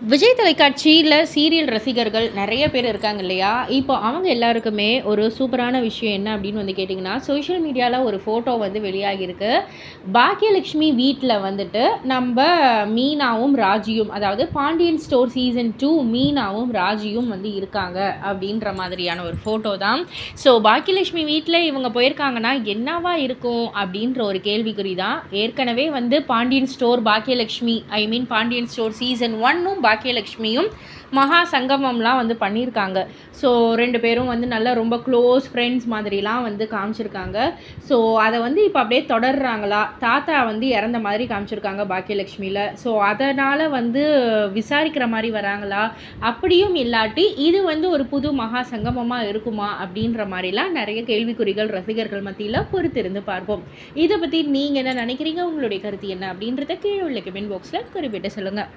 விஜய் தொலைக்காட்சியில் சீரியல் ரசிகர்கள் நிறைய பேர் இருக்காங்க இல்லையா? இப்போ அவங்க எல்லாருக்குமே ஒரு சூப்பரான விஷயம் என்ன அப்படின்னு வந்து கேட்டிங்கன்னா சோஷியல் மீடியாவில் ஒரு ஃபோட்டோ வந்து வெளியாகியிருக்கு. பாக்கியலட்சுமி வீட்டில் வந்துட்டு நம்ம மீனாவும் ராஜியும் அதாவது பாண்டியன் ஸ்டோர் சீசன் டூ மீனாவும் ராஜியும் வந்து இருக்காங்க அப்படின்ற மாதிரியான ஒரு ஃபோட்டோ தான். ஸோ பாக்கியலட்சுமி வீட்டில் இவங்க போயிருக்காங்கன்னா என்னவா இருக்கும் அப்படின்ற ஒரு கேள்விக்குறி தான். ஏற்கனவே வந்து Pandian store Bhagyalakshmi I mean Pandian store season ஒன்னும் பாக்கியலக்ஷ்மியும் மகா சங்கமம்லாம் வந்து பண்ணியிருக்காங்க. ஸோ ரெண்டு பேரும் வந்து நல்லா ரொம்ப க்ளோஸ் ஃப்ரெண்ட்ஸ் மாதிரிலாம் வந்து காமிச்சிருக்காங்க. ஸோ அதை வந்து இப்போ அப்படியே தொடர்றாங்களா? தாத்தா வந்து இறந்த மாதிரி காமிச்சிருக்காங்க பாக்கியலக்ஷ்மியில் ஸோ அதனால் வந்து விசாரிக்கிற மாதிரி வராங்களா? அப்படியும் இல்லாட்டி இது வந்து ஒரு புது மகா சங்கமமாக இருக்குமா? அப்படின்ற மாதிரிலாம் நிறைய கேள்விக்குறிகள் ரசிகர்கள் மத்தியில் பொறுத்திருந்து பார்ப்போம். இதை பற்றி நீங்கள் என்ன நினைக்கிறீங்க? உங்களுடைய கருத்து என்ன? அப்படின்றத கீழே உள்ள கமெண்ட் பாக்ஸில் குறிப்பிட்டு சொல்லுங்கள்